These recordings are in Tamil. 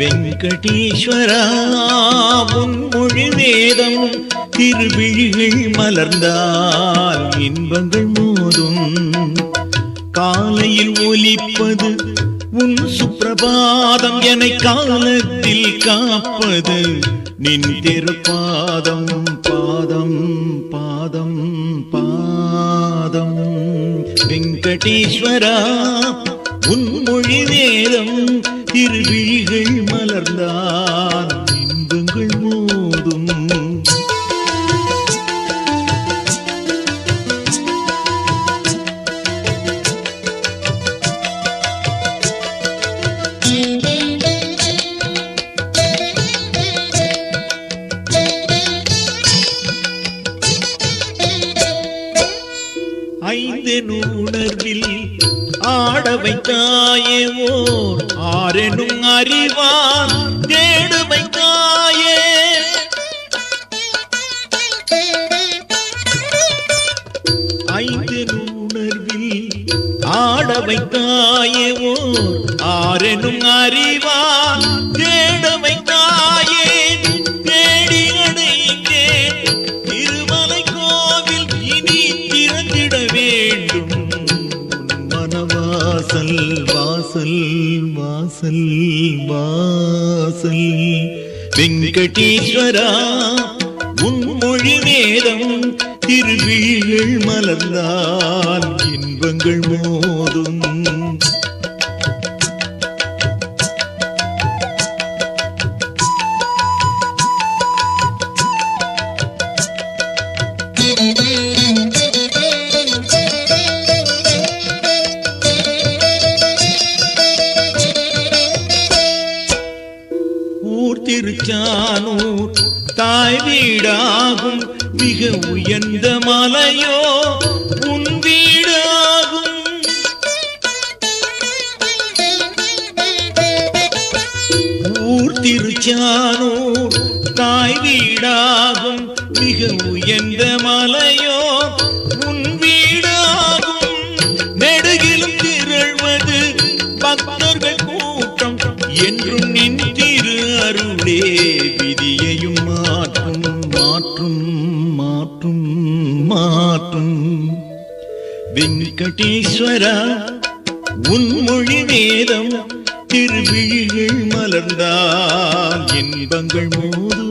வெங்கடீஸ்வரா உன் மொழி வேதம் திருவிழிகள் மலர்ந்தால் இன்பங்கள் மோதும். காலையில் ஒலிப்பது உன் சுப்பிரபாதம் என காலத்தில் காப்பது நின் திருப்பாதம் பாதம் பாதம் பாதம். வெங்கடேஸ்வரா உன் மொழி வேதம் திருவிழிகள் மலர்ந்தான் இன்பங்கள் மோதும். ஐந்து நூணர்வில் ஆட வைத்தாயே ஓர் ஆரெனும் அறிவான் தேடு வைத்தாயே ஐந்து நூணர்வில் ஆட வைத்தாயே ஓர் ஆரெனும் அறிவான் வாசல் வாசல் வாசல். வெங்கடீஸ்வரா உன்மொழி வேதம் திருவிழிகள் மலர்ந்தால் இன்பங்கள் மோதும். ஊர் தாய் வீடாகும் மிக உயர்ந்த மலையோ உன் வீடாகும். ஊர் திருச்சானூர் தாய் வீடாகும் மிக உயர்ந்த மலையோ உன் வீடாகும். நெடுகிலும் திரள்வது பக்தர்கள் கூட்டம் என்றும் நின்று திரு விதியையும் மாற்றும் மாற்றும் மாற்றும் மாற்றும். வெங்கடேஸ்வரா உன்மொழி வேதம் திருவிழிகள் மலர்ந்தால் இன்பங்கள் மோதும்.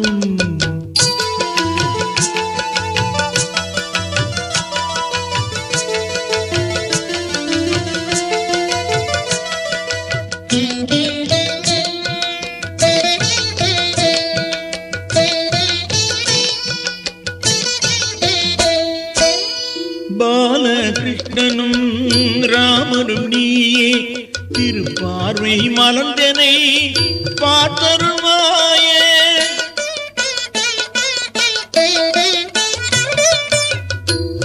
கிருஷ்ணனும் ராமனும் நீயே. திருப்பார்வை மலர்ந்தனை பார்த்தருவாயே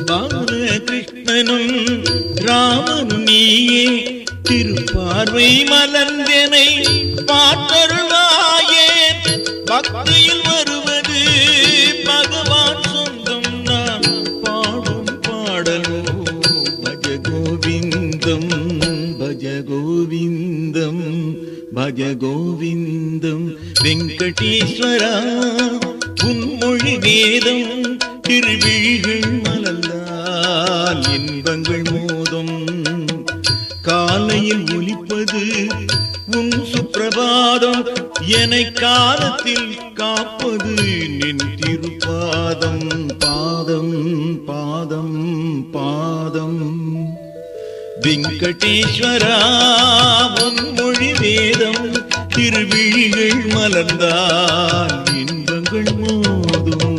பாலகிருஷ்ணனும் ராமனும் நீயே. திருப்பார்வை மலர்ந்தனை பார்த்த கோவிந்தம் பஜ கோவிந்தம் பஜ கோவிந்தம் வெங்கடேஸ்வரா உன்மொழி வேதம் திருவிழிகள் மலர்ந்தால் இன்பங்கள் மோதும் காலையில் ஒலிப்பது உன் சுப்பிரபாதம் என காலத்தில் காப்பது நின் திருப்பாதம் பாதம் பாதம் பாதம் வெங்கடேஸ்வரா உன் மொழி வேதம் திருவிழிகள் மலர்ந்தால் இன்பங்கள் மோதும்.